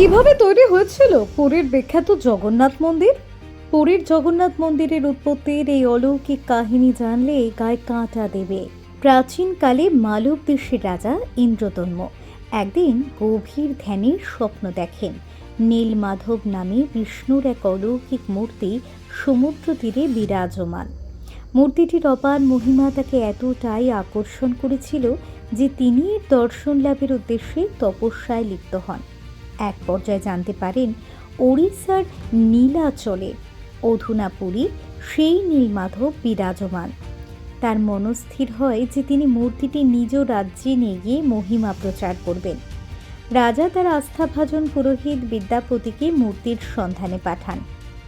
কীভাবে তৈরি হয়েছিল পুরীর বিখ্যাত জগন্নাথ মন্দির? পুরীর জগন্নাথ মন্দিরের উৎপত্তির এই অলৌকিক কাহিনী জানলে গায়ে কাঁটা দেবে। প্রাচীনকালে মালব দেশের রাজা ইন্দ্রতন্ম একদিন গভীর ধ্যানে স্বপ্ন দেখেন, নীলমাধব নামে বিষ্ণুর এক অলৌকিক মূর্তি সমুদ্র তীরে বিরাজমান। মূর্তিটির অপার মহিমা তাকে এতটাই আকর্ষণ করেছিল যে তিনি দর্শন লাভের উদ্দেশ্যে তপস্যায় লিপ্ত হন। এক পর্যায়ে জানতে পারেন, ওড়িশার নীলাচলে অধুনাপুরী সেই নীলমাধব বিরাজমান। তার মনস্থির হয় যে তিনি মূর্তিটি নিজ রাজ্যে নিয়ে গিয়ে মহিমা প্রচার করবেন। রাজা তার আস্থাভাজন পুরোহিত বিদ্যাপতিকে মূর্তির সন্ধানে পাঠান।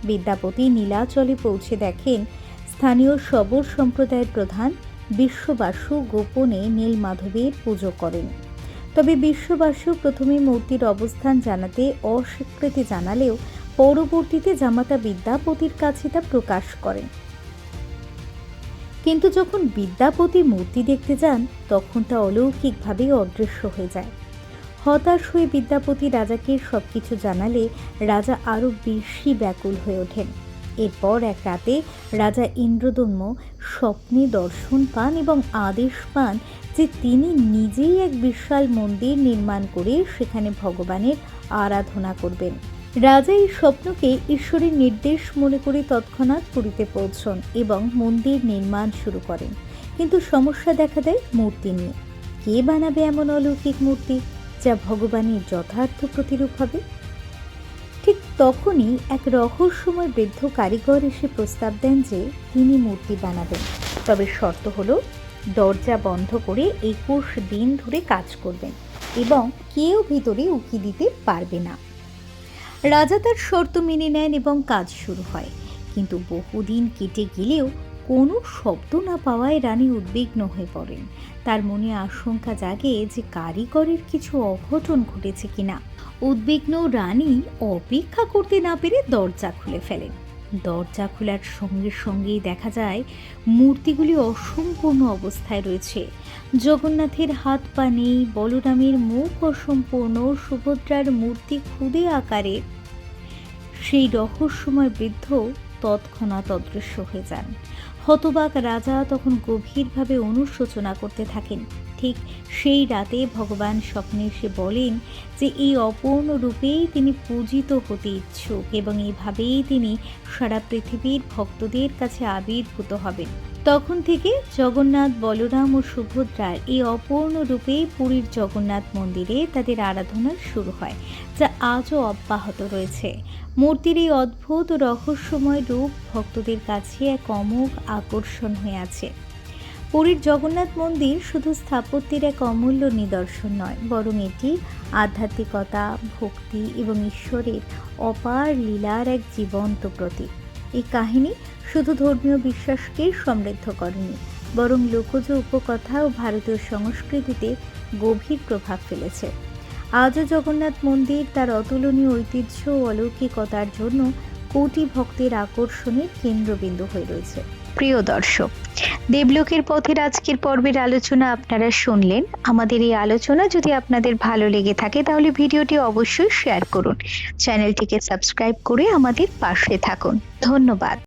বিদ্যাপতি নীলাচলে পৌঁছে দেখেন, স্থানীয় সবর সম্প্রদায়ের প্রধান বিশ্ববাসু গোপনে নীলমাধবের পুজো করেন। তবে বিশ্ববাসু প্রথমে মূর্তির অবস্থান জানাতে অস্বীকৃতি জানালেও পরবর্তীতে জামাতা বিদ্যাপতির কাছে তা প্রকাশ করেন। কিন্তু যখন বিদ্যাপতি মূর্তি দেখতে যান, তখন তা অলৌকিকভাবে অদৃশ্য হয়ে যায়। হতাশ হয়ে বিদ্যাপতি রাজাকে সবকিছু জানালে রাজা আরও বেশি ব্যাকুল হয়ে ওঠেন। এরপর এক রাতে রাজা ইন্দ্রদম্য স্বপ্নে দর্শন পান এবং আদেশ পান যে তিনি নিজেই এক বিশাল মন্দির নির্মাণ করে সেখানে ভগবানের আরাধনা করবেন। রাজা এই স্বপ্নকে ঈশ্বরের নির্দেশ মনে করে তৎক্ষণাৎ পুরীতে পৌঁছন এবং মন্দির নির্মাণ শুরু করেন। কিন্তু সমস্যা দেখা দেয় মূর্তি নিয়ে। কে বানাবে এমন অলৌকিক মূর্তি যা ভগবানের যথার্থ প্রতিরূপ হবে? তখনই এক রহস্যময় বৃদ্ধ কারিগর এসে প্রস্তাব দেন যে তিনি মূর্তি বানাবেন। তবে শর্ত হলো, দরজা বন্ধ করে একুশ দিন ধরে কাজ করবেন এবং কেউ ভিতরে উকি দিতে পারবে না। রাজা তার শর্ত মেনে নেন এবং কাজ শুরু হয়। কিন্তু বহুদিন কেটে গেলেও কোনো শব্দ না পাওয়ায় রানী উদ্বিগ্ন হয়ে পড়েন। তার মনে আশঙ্কা জাগে যে কারিগরের কিছু অঘটন ঘটেছে কিনা। উদ্বিগ্ন রানী অপেক্ষা করতে না পেরে দরজা খুলে ফেলেন। দরজা খোলার সঙ্গে সঙ্গেই দেখা যায়, মূর্তিগুলি অসম্পূর্ণ অবস্থায় রয়েছে। জগন্নাথের হাত পা নেই, বলরামের মুখ অসম্পূর্ণ, সুভদ্রার মূর্তি খুদে আকারে। সেই রহস্যময় বৃদ্ধ তৎক্ষণাৎ অদৃশ্য হয়ে যান। হতবাক রাজা তখন গভীরভাবে অনুশোচনা করতে থাকেন। ঠিক সেই রাতে ভগবান স্বপ্নে এসে বলেন যে, এই অপূর্ণ রূপেই তিনি পূজিত হতে ইচ্ছুক এবং এইভাবেই তিনি সারা পৃথিবীর ভক্তদের কাছে আবির্ভূত হবেন। তখন থেকে জগন্নাথ, বলরাম ও সুভদ্রার এই অপূর্ণ রূপেই পুরীর জগন্নাথ মন্দিরে তাদের আরাধনা শুরু হয়, যা আজও অব্যাহত রয়েছে। মূর্তির এই অদ্ভুত ও রহস্যময় রূপ ভক্তদের কাছে এক অমোঘ আকর্ষণ হয়ে আছে। পুরীর জগন্নাথ মন্দির শুধু স্থাপত্যের এক অমূল্য নিদর্শন নয়, বরং এটি আধ্যাত্মিকতা, ভক্তি এবং ঈশ্বরের অপার লীলার এক জীবন্ত প্রতীক। এই কাহিনী শুধু ধর্মীয় বিশ্বাসকেই সমৃদ্ধ করেনি, বরং লোকজ উপকথা ও ভারতীয় সংস্কৃতিতে গভীর প্রভাব ফেলেছে। আজও জগন্নাথ মন্দির তার অতুলনীয় ঐতিহ্য ও অলৌকিকতার জন্য কোটি ভক্তের আকর্ষণের কেন্দ্রবিন্দু হয়ে রয়েছে। প্রিয় দর্শক দেবলোকের পথের আজকের পর্বের আলোচনা আপনারা শুনলেন। আমাদের এই আলোচনা যদি আপনাদের ভালো লেগে থাকে, তাহলে ভিডিওটি অবশ্যই শেয়ার করুন। চ্যানেলটিকে সাবস্ক্রাইব করে আমাদের পাশে থাকুন। ধন্যবাদ।